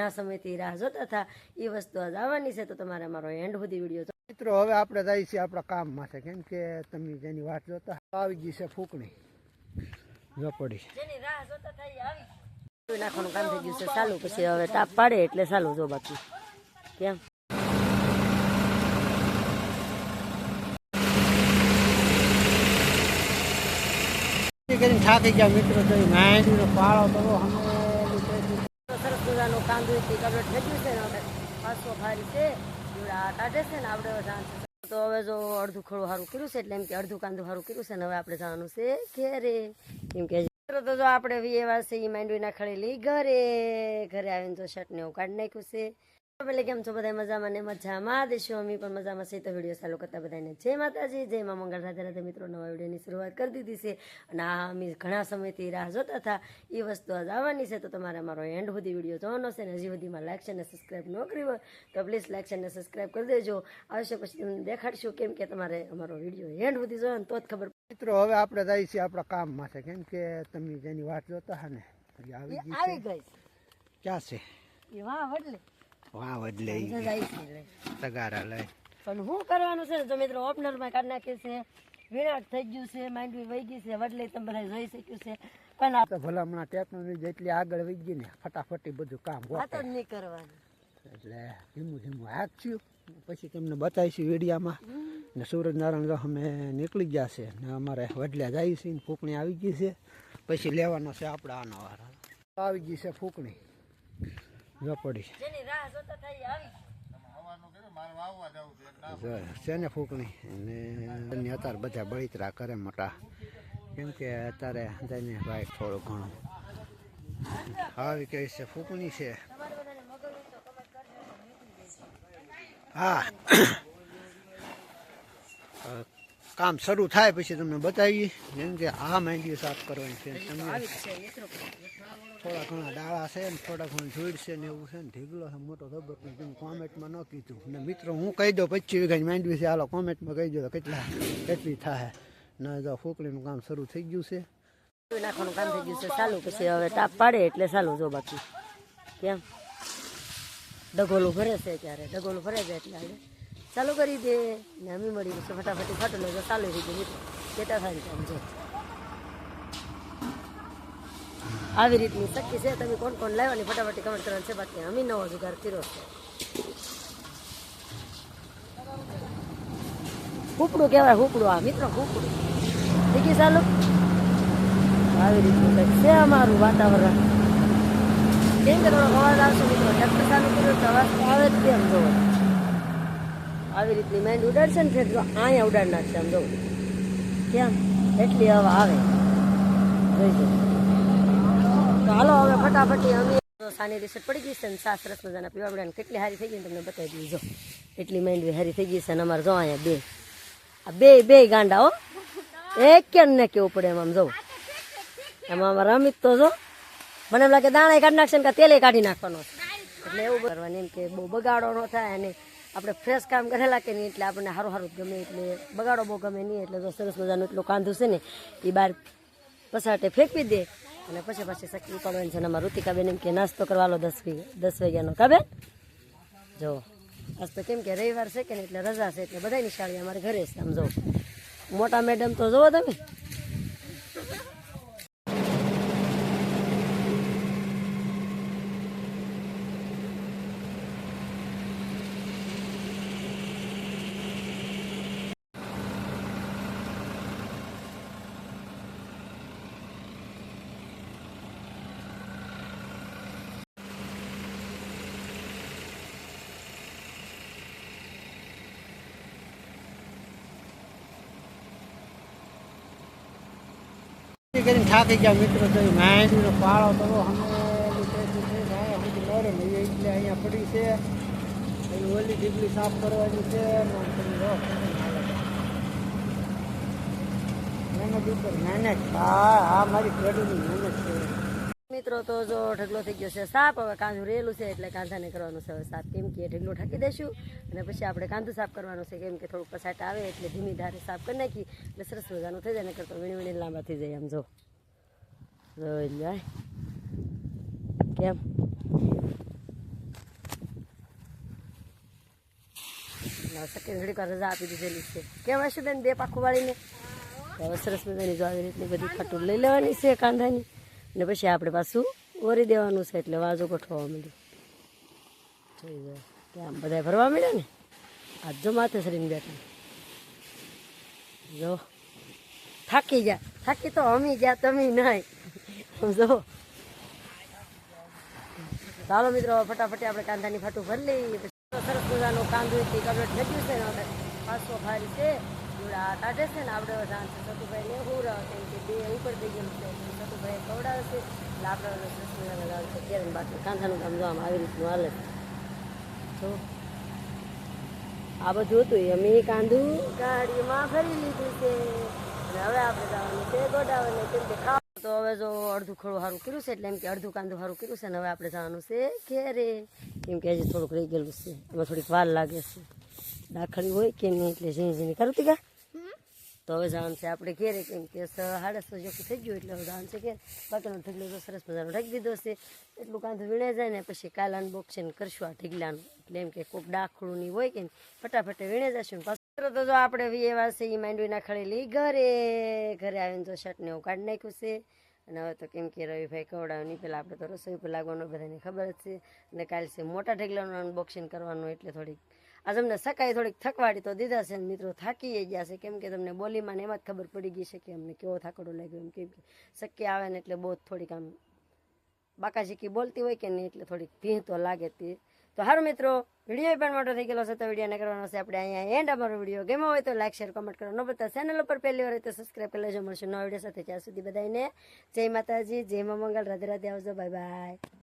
ઘણા સમયથી રાહ જોતા હતા. એ વસ્તુ આજ આવવાની છે તો તમારે અમારો એન્ડ સુધી વીડિયો મિત્રો હવે આપણે જઈએ છીએ આપણા કામ માટે કેમ કે તમે જેની વાત જોતા આવી ગઈ છે ફૂકણી. ઝોપડી જેની રાહ જોતા થાય આવી નાખવાનું કામ થઈ ગયું છે ચાલુ. પછી હવે તાપ પાડે એટલે ચાલુ જો બાકી. કેમ? કરીને થાકી ગયા મિત્રો તો નાયડીનો પાળો કરો કરી. મજાનું કાંદું થી કમ્પ્લીટ થઈ ગયું છે ને હવે પાછો ફારી છે. જોડા કાઢે છે ને આપણે હવે તો હવે જો અડધું ખોળું સારું કર્યું છે એટલે એમ કે અડધું કાંદું સારું કર્યું છે ને હવે આપણે જવાનું છે ઘેરે કેમ કે તો જો આપણે એ વાસે ઈ માંડવી ના ખડેલી ઘરે. ઘરે આવીને તો શર્ટને એવું કાઢી નાખ્યું છે. પેલે કેમ છો બધા મજામાં ને મજામાં? દેશો અમે પણ મજામાં છે તો વીડિયો ચાલુ કરતા બધાને જય માતાજી જય મા મંગળ. રાધે રાધે મિત્રો નવા વિડીયોની શરૂઆત કરી દીધી છે. અને આ અમે ઘણા સમયથી રાહ જોતા હતા. એ વસ્તુ આજ આવવાની છે. તો તમારે અમારો એન્ડ સુધી વીડિયો જોવાનો છે ને હજી સુધીમાં લાઈક છે ને સબસ્ક્રાઈબ ન કરી હોય તો પ્લીઝ લાઈક છે ને સબસ્ક્રાઈબ કરી દેજો. આવશે પછી તમને દેખાડશું કેમ કે તમારે અમારો વીડિયો એન્ડ સુધી જોવો તો જ ખબર મિત્રો હવે આપણે જઈએ છીએ આપણા કામ માટે કેમ કે તમે જેની વાત જોતા હા ને આવી ગઈ ક્યાં છે? એ વાહ વડલે. વાહ જ લઈ તગારા લઈ. પણ શું કરવાનું છે તો મિત્રો ઓપનરમાં કાઢી નાખે છે વિરાટ થઈ ગયું છે માંડવી વહી ગઈ છે વડલે તમે બધા જોઈ શક્યું છે પણ આ તો ભલા હમણાં ટેકનોલોજી જેટલી આગળ વધી ગઈ ને ફટાફટી બધું કામ વાત જ નહીં કરવાનું. એટલે ધીમું ધીમું હાંકશું પછી તમને બતાવીશું વિડીયામાં. ને સૂરજનારાયણ તો અમે નીકળી ગયા છે. ને અમારે વડલે જાય છે ને ફૂકણી આવી ગઈ છે. પછી લેવાનો છે આપણે આનો વાર. આવી ગઈ છે ફૂકણી. આવી જો છે? ને ફૂકણી અને અત્યારે બધા બળિતરા કરે મોટા. કેમ કે અત્યારે જઈને ભાઈ થોડું ઘણું. આવી કઈ છે? ફૂકણી છે. હા. કામ શરૂ થાય પછી તમને બતાવીએ. જેમ કે આ માંડવી સાફ કરવાની છે તમને થોડા ઘણા ડાળા છે ને થોડા ઘણા જોઈડ છે ને એવું છે ને ઢીગલો છે મોટો ખબર પણ તમે કોમેન્ટમાં ન કીધું. ને મિત્રો હું કહી દઉં પચીસ વીઘાની માંડવી છે હાલો કોમેન્ટમાં કહી દો કેટલા કેટલી થાય. ને તો ફોકલીનું કામ શરૂ થઈ ગયું છે. નાખવાનું કામ થઈ ગયું છે ચાલુ પછી હવે તાપ પાડે એટલે ચાલુ જો બાકી. કેમ? ડગોલું ભરે છે ત્યારે ડગોલું ભરે છે એટલે ચાલુ કરી દે. ને અમે મળી જશે. ફટાફટી ફાટેલો તો ચાલુ થઈ ગયું. મિત્રો સારી કામ છે આવી રીતની શક્તિ છે. તમે કોણ કોણ લાવવાની ફટાફટી કમેન્ટ કરવાનું છે. બાકી અમે નવો જુગાર કર્યો છે. હુપડું કહેવાય હુપડું આ મિત્રો હુપડું ઠીક ચાલુ. આવી રીતનું કંઈક છે અમારું વાતાવરણ. કેમ કે થોડો અવાજ આવશે મિત્રો. ટ્રેક્ટર ચાલુ કર્યો તો અવાજ આવે જ કેમ જોવો. આવી રીતની માઇન્ડ ઉડાડશે ને ફેર અહીંયા ઉડાડ નાખશે આમ જોવું. કેમ? એટલી હવા આવે. જોઈજો તો હાલો હવે ફટાફટી અમે સાની રિસેટ પડી ગઈ છે ને સાસ રસ મજાના પીવા કેટલી હારી થઈ ગઈ તમને બતાવી દીધી જો, એટલી માઇન્ડ હારી થઈ ગઈ છે ને અમારે જો અહીંયા બે. આ બે બે ગાંડા હો. એક કે ને કેવું પડે એમ આમ જવું એમાં અમારે અમિત તો જો. મને એમ લાગે દાણા કાઢી નાખશે ને કે તેલે કાઢી નાખવાનો એટલે એવું કરવાનું એમ કે બહુ બગાડો ન થાય અને આપણે ફ્રેશ કામ કરેલા કે નહીં એટલે આપણને સારું સારું ગમે એટલે બગાડો બહુ ગમે નહીં એટલે જો સરસ મજાનું એટલું કાંધું છે ને, એ બહાર પસાટે ફેંકવી દે. અને પછી પછી સકી ઉપાડવાની છે અને અમારા ઋતિકાબેન એમ કે, નાસ્તો કરવા લો દસ દસ વાગ્યાનો. કાબેન જો, આજ તો કેમ કે રવિવાર છે કે ને એટલે રજા છે એટલે બધાની નિશાળી અમારે ઘરે છે, આમ જો. મોટા મેડમ તો જોવો તમે? કરીને થાકી ગયા મિત્રો, તો માંડવીનો પાળો કરો કરી છે ને એટલે અહીંયા પડી છે. ઓલી ઢીપલી સાફ કરવાની છે મહેનત હા હા મારી ખેડૂતની મહેનત છે. મિત્રો તો જો ઢગલો થઈ ગયો છે સાફ હવે કાંધું રહેલું છે એટલે કાંધાને કરવાનું છે હવે સાફ કેમ કે ઢગલો ઢાંકી દઈશું અને પછી આપણે કાંધું સાફ કરવાનું છે. કેમ કે થોડુંક કસાટ આવે એટલે ધીમી ધારે સાફ કરી નાખી એટલે સરસ મજાનું થઈ જાય ને કરતો વીણી વીણી લાંબા થઈ જાય એમ જો. કેમ? સકે ઘડીક રજા આપી દીધેલી છે. કેમ હશે બેન બે પાખું વાળીને? હવે સરસ મજાની જો આવી રીતની બધી ખાટું લઈ લેવાની છે કાંધાની. ને પછી આપણે પાછું ઓરી દેવાનું છે એટલે વાજો ગોઠવવા મળ્યો જોઈ જાય કે આમ બધા ભરવા મળ્યા ને? આજ જો માથે સરીને બેઠા. જો, થાકી જા થાકી તો અમી ગયા, તમે નહીં. જો. ચાલો મિત્રો, ફટાફટ આપણે કાંદાની ફાટું ભરી લઈએ. સરસ મજાનું કાંદું કમ્પ્લીટ થઈ ગયું છે પાછો ફારી છે. જોડા છે ને આપણે જાણ છે. સતુભાઈ ને હું રહે કે બે ઉપર થઈ ગયેલું છે. સતુભાઈ ખવડાવે છે. એટલે આપણે ઓલો સરસ મજાનો દાળ છે ત્યારે બાકી કાંધાનું કામ જોવામાં આવી રીતનું હાલે જો આ બધું હતું અમે કાંદું ગાડીમાં ભરી લીધું છે. અને હવે આપણે જવાનું છે ગોડાવને કેમ કે ખાવા તો હવે જો અડધું ખોળું સારું કર્યું છે એટલે એમ કે અડધું કાંદું સારું કર્યું છે ને હવે આપણે જવાનું છે ઘેરે. કેમ કે હજી થોડુંક રહી ગયેલું છે. એમાં થોડીક વાર લાગે છે. દાખલી હોય કે નહીં એટલે ઝીણી ઝીણી કરું તી કા તો હવે જવાનું છે આપણે ઘેરે કેમ કે સાડા સો જેટલું થઈ ગયું એટલે હવે જવાનું છે ઘેર. બાકીનો ઢગલો તો સરસ મજાનો ઢાંકી દીધો છે. એટલું કાંધું વીણાઈ જાય ને પછી કાલ અનબોક્સિંગ કરશું આ ઢીગલાનું. એટલે એમ કે કોઈક ડાખડું નહીં હોય કે ફટાફટ વીણે જશું. પાછું તો જો આપણે એવા છે એ માંડવી નાખેલી ઘરે. ઘરે આવીને જો શર્ટને એવું કાઢી નાખ્યું છે. અને હવે તો કેમ કે રવિભાઈ કવડાવે નહીં પહેલાં આપણે તો રસોઈ પર લાગવાનું બધાને ખબર જ છે. અને કાલે છે મોટા ઢગલાનું અનબોક્સિંગ કરવાનું એટલે થોડીક આજ અમને સકાઈ થોડીક થકવાડી તો દીધા છે મિત્રો થાકી ગયા છે. કેમ કે તમને બોલીમાં ને એમાં જ ખબર પડી ગઈ છે કે અમને કેવો થાકડો લાગ્યો એમ કેમ કે શક્ય આવે ને એટલે બહુ જ થોડીક આમ બાકાશીકી બોલતી હોય કે નહીં એટલે થોડીક ભીહ તો લાગે તે. તો સારું મિત્રો, વીડિયો પણ મોટો થઈ ગયેલો છે તો વિડીયોને કરવાનો છે. આપણે અહીંયા એન્ડ અમારો વીડિયો ગેમો હોય તો લાઈક શેર કોમેન્ટ કરો ન ચેનલ ઉપર પહેલી વાર તો સબસ્ક્રાઈબ કરી લેજો. મળશે નવા વીડિયો સાથે. ત્યાં સુધી બધાને જય માતાજી, જય મા મંગલ. રાધે રાધે આવજો. Bye bye